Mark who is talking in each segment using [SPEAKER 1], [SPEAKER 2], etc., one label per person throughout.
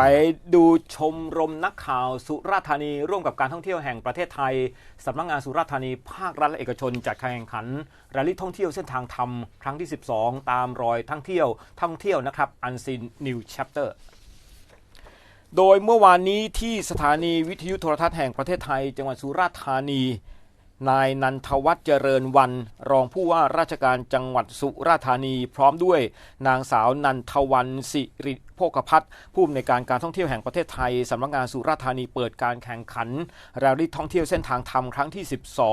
[SPEAKER 1] ไปดูชมรมนักข่าวสุราษฎร์ธานี ร่วมกับการท่องเที่ยวแห่งประเทศไทยสำนักงานสุราษฎร์ธานี ภาครัฐและเอกชนจัดการแข่งขันรลลี่ท่องเที่ยวเส้นทางธรรมครั้งที่ 12 ตามรอยท่องเที่ยวท่องเที่ยวนะครับอันซินนิวแชปเตอร์โดยเมื่อวานนี้ที่สถานีวิทยุโทรทัศน์แห่งประเทศไทย จังหวัดสุราษฎร์ธานี นายนันทวัฒน์เจริญวัน รองผู้ว่าราชการจังหวัดสุราษฎร์ธานี พร้อมด้วยนางสาวนันทวันสิริ โภคพัฒน์ผู้อำนวยการการท่องเที่ยวแห่งประเทศไทยสำนักงานสุราษฎร์ธานีเปิดการแข่งขันแรลลี่ท่องเที่ยวเส้นทางธรรมครั้งที่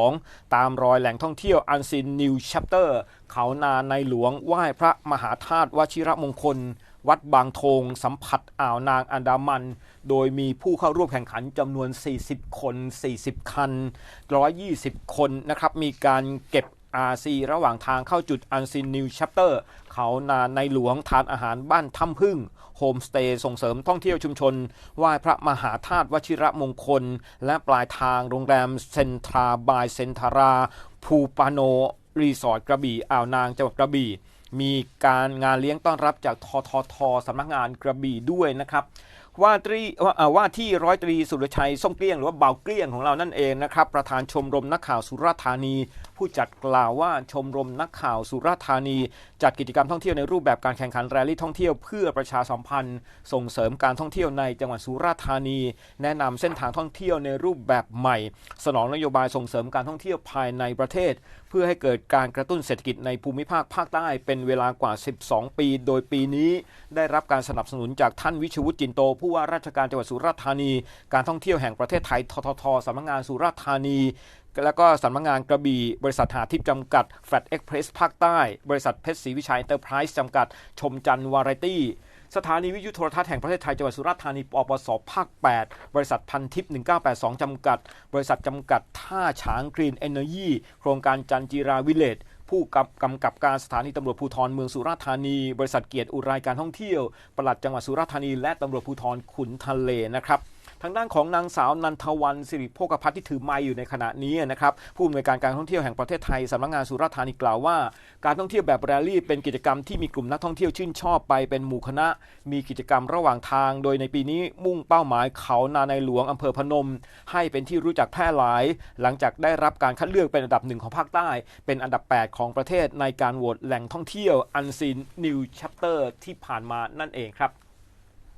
[SPEAKER 1] 12 ตามรอยแหล่งท่องเที่ยวอันซินนิวชัปเตอร์เขานาในหลวงไหว้พระมหาธาตุวชิระมงคล วัดบางทงสัมผัสอ่าวนางอันดามัน โดยมีผู้เข้าร่วมแข่งขันจำนวน 40 คน 40 คัน 120 คนนะครับ มีการเก็บ RC ระหว่างทางเข้าจุดอันซินนิวชัปเตอร์เขานาในหลวงทานอาหารบ้านถ้ำพึ่งโฮมสเตย์ส่งเสริมท่องเที่ยวชุมชนไหว้พระมหาธาตุวชิระมงคล และปลายทางโรงแรมเซนทราบายเซนทารา ภูปาโน รีสอร์ทกระบี่อ่าวนางจังหวัดกระบี่มีการงานเลี้ยงต้อนรับจากทททสำนักงานกระบี่ด้วยนะครับ ว่าตรีว่าว่าที่ร้อยตรีสุรชัยส้มเกลี้ยงหรือว่าเบาเกลี้ยงของเรานั่นเองนะครับประธานชมรมนักข่าวสุราษฎร์ธานี ผู้จัดกล่าวว่าชมรมนักข่าวสุราษฎร์ธานี จัดกิจกรรมท่องเที่ยวในรูปแบบการแข่งขันแรลลี่ท่องเที่ยวเพื่อประชาสัมพันธ์ ส่งเสริมการท่องเที่ยวในจังหวัดสุราษฎร์ธานี แนะนำเส้นทางท่องเที่ยวในรูปแบบใหม่ สนองนโยบายส่งเสริมการท่องเที่ยวภายในประเทศ เพื่อให้เกิดการกระตุ้นเศรษฐกิจในภูมิภาคภาคใต้เป็นเวลากว่า 12 ปี โดยปีนี้ ได้รับการสนับสนุนจากท่านวิชวุฒิจินโตผูู้้ว่าราชการจังหวัดสุราษฎร์ธานี การท่องเที่ยวแห่งประเทศไทยทททสำนักงานสุราษฎร์ธานี แล้วก็สำนักงานกระบี่ บริษัทหาทิพย์จำกัดแฟลตเอ็กเพรสภาคใต้ บริษัทเพชรศรีวิชัยเตอร์ไพรส์จำกัด ชมจันทร์วาไรตี้สถานีวิทยุโทรทัศน์แห่งประเทศไทยจังหวัดสุราษฎร์ธานีปปสภาค 8 บริษัทพันทิพย์1982 จำกัด บริษัทจำกัดท่าฉางกรีนเอเนอร์ยีโครงการจันจีราวิเลจ ผู้กำกำกับการสถานีตำรวจภูธรเมืองสุราษฎร์ธานี บริษัทเกียรติอุไรการท่องเที่ยวปลัดจังหวัดสุราษฎร์ธานี และตำรวจภูธรขุนทะเลนะครับ ทางด้านของนางสาวนันทวันสิริโภคพัฒน์ที่ถือไม้อยู่ในขณะนี้นะครับผู้อำนวยการการท่องเที่ยวแห่งประเทศไทยสำนักงานสุราษฎร์ธานีกล่าวว่า การท่องเที่ยวแบบแรลลี่เป็นกิจกรรมที่มีกลุ่มนักท่องเที่ยวชื่นชอบไปเป็นหมู่คณะ มีกิจกรรมระหว่างทาง โดยในปีนี้มุ่งเป้าหมายเขานาในหลวงอำเภอพนม ให้เป็นที่รู้จักแพร่หลาย หลังจากได้รับการคัดเลือกเป็นอันดับหนึ่งของภาคใต้ เป็นอันดับ 8 ของประเทศในการโหวตแหล่งท่องเที่ยวอันซีนนิวชัปเตอร์ที่ผ่านมานั่นเองครับ